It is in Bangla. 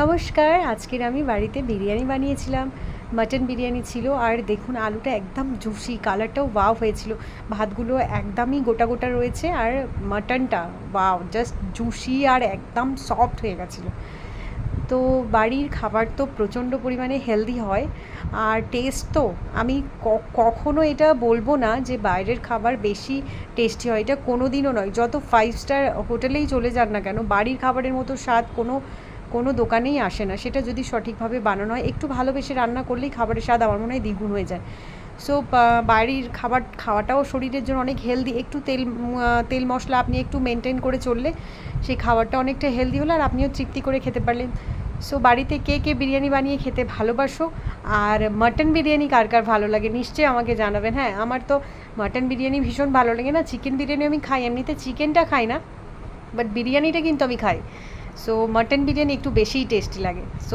নমস্কার, আজকের আমি বাড়িতে বিরিয়ানি বানিয়েছিলাম। মাটন বিরিয়ানি ছিল আর দেখুন আলুটা একদম জুসি, কালারটাও ওয়াও হয়েছিল। ভাতগুলো একদমই গোটা গোটা রয়েছে আর মাটনটা ওয়াও জাস্ট জুসি আর একদম সফট হয়ে গেছিল। তো বাড়ির খাবার তো প্রচণ্ড পরিমাণে হেলদি হয়। আর টেস্ট তো আমি কখনো এটা বলব না যে বাইরের খাবার বেশি টেস্টি হয়। এটা কোনো দিনও নয়। যত ফাইভ স্টার হোটেলেই চলে যান না কেন, বাড়ির খাবারের মতো স্বাদ কোনো কোনো দোকানেই আসে না। সেটা যদি সঠিকভাবে বানানো হয়, একটু ভালোবেসে রান্না করলেই খাবারের স্বাদ আমার মনে হয় দ্বিগুণ হয়ে যায়। সো বাড়ির খাবার খাওয়াটাও শরীরের জন্য অনেক হেলদি একটু তেল তেল মশলা আপনি একটু মেনটেন করে চললে সেই খাবারটা অনেকটা হেলদি হলো আর আপনিও তৃপ্তি করে খেতে পারলেন। সো বাড়িতে কে কে বিরিয়ানি বানিয়ে খেতে ভালোবাসো? আর মাটন বিরিয়ানি কার কার ভালো লাগে? নিশ্চয়ই আমাকে জানাবেন। হ্যাঁ আমার তো মাটন বিরিয়ানি ভীষণ ভালো লাগে না। চিকেন বিরিয়ানি আমি খাই। এমনিতে চিকেনটা খাই না বাট বিরিয়ানিটা কিন্তু আমি খাই। সো মাটন বিরিয়ানি একটু বেশিই টেস্টি লাগে। সো